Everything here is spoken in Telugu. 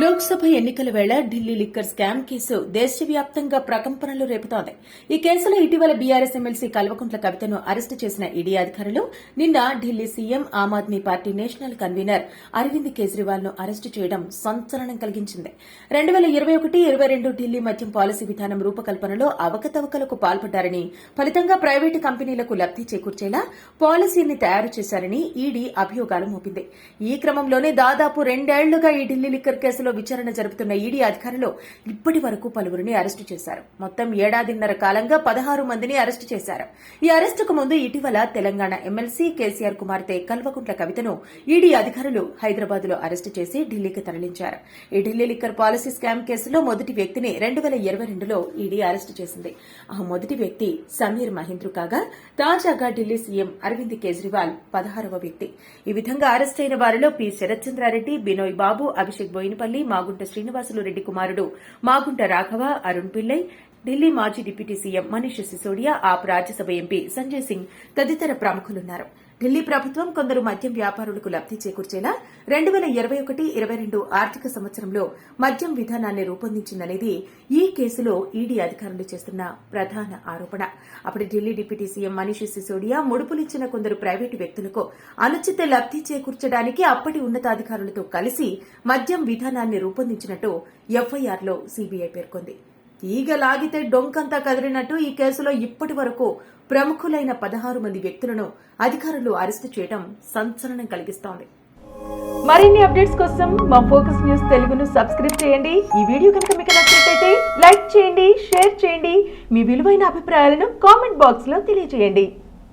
లోక్సభ ఎన్నికల వేళ ఢిల్లీ లిక్కర్ స్కామ్ కేసు దేశవ్యాప్తంగా ప్రకంపనలు రేపుతోంది. ఈ కేసులో ఇటీవల బీఆర్ఎస్ ఎమ్మెల్సీ కల్వకుంట్ల కవితను అరెస్టు చేసిన ఈడీ అధికారులు నిన్న Delhi CM Aam Aadmi party national convenor Arvind కేజ్రీవాల్ను arrest చేయడం సంచలనం కలిగించింది. రెండు వేల ఇరవై ఒకటి ఇరవై రెండు ఢిల్లీ మద్యం పాలసీ విధానం రూపకల్పనలో అవకతవకలకు పాల్పడ్డారని ఫలితంగా ప్రైవేటు కంపెనీలకు లబ్ది చేకూర్చేలా పాలసీని తయారు చేశారని ఈడీ అభియోగాలు మోపింది. ఈ క్రమంలోనే దాదాపు రెండేళ్ళుగా ఈ ఢిల్లీ లిక్కర్ కేసులో విచారణ జరుపుతున్న ఈడీ అధికారులు ఇప్పటి వరకు పలువురిని అరెస్టు చేశారు. మొత్తం ఏడాదిన్నర కాలంగా పదహారు మందిని అరెస్టు చేశారు. ఈ అరెస్టుకు ముందు ఇటీవల తెలంగాణ ఎమ్మెల్సీ కేసీఆర్ కుమార్తె కల్వకుంట్ల కవితను ఈడీ అధికారులు హైదరాబాద్లో అరెస్టు చేసి ఢిల్లీకి తరలించారు. ఈ ఢిల్లీ లిక్కర్ పాలసీ స్కామ్ కేసులో మొదటి వ్యక్తిని రెండు వేల ఇరవై రెండులో ఈడీ అరెస్టు చేసింది. ఆ మొదటి వ్యక్తి సమీర్ మహేంద్రు కాగా తాజాగా ఢిల్లీ సీఎం అరవింద్ కేజ్రీవాల్ పదహారవ వ్యక్తి. ఈ విధంగా అరెస్ట్ అయిన వారిలో పి శరత్చంద్రారెడ్డి బినోయ్ బాబు అభిషేక్ బోయినపల్లి మాగుంట శ్రీనివాసులు రెడ్డి కుమారుడు మాగుంట రాఘవ అరుణ్ పిల్లై ఢిల్లీ మాజీ deputy CM Manish Sisodia AAP Rajya Sabha MP Sanjay Singh తదితర ప్రముఖులున్నారు. ఢిల్లీ ప్రభుత్వం కొందరు మద్యం వ్యాపారులకు లబ్ది చేకూర్చేలా రెండు వేల ఇరవై ఒకటి ఇరవై రెండు ఆర్థిక సంవత్సరంలో మద్యం విధానాన్ని రూపొందించిందనేది ఈ కేసులో ఈడీ అధికారులు చేస్తున్న ప్రధాన ఆరోపణ. అప్పటి ఢిల్లీ డిప్యూటీ సీఎం మనీష్ సిసోడియా ముడుపులిచ్చిన కొందరు ప్రైవేటు వ్యక్తులకు అనుచిత లబ్ది చేకూర్చడానికి అప్పటి ఉన్నతాధికారులతో కలిసి మద్యం విధానాన్ని రూపొందించినట్టు ఎఫ్ఐఆర్లో సీబీఐ పేర్కొంది. తీగ లాగితే డొంకంతా కదిలినట్టు ఈ కేసులో ఇప్పటి వరకు ప్రముఖులైన పదహారు మంది వ్యక్తులను అధికారులు అరెస్టు చేయడం సంచలనం కలిగిస్తోంది. మరిన్ని అప్డేట్స్ కోసం మా ఫోకస్ న్యూస్ తెలుగును సబ్స్క్రైబ్ చేయండి. ఈ వీడియో కనుక మీకు నచ్చినట్లయితే లైక్ చేయండి షేర్ చేయండి. మీ విలువైన అభిప్రాయాలను కామెంట్ బాక్స్లో తెలియజేయండి.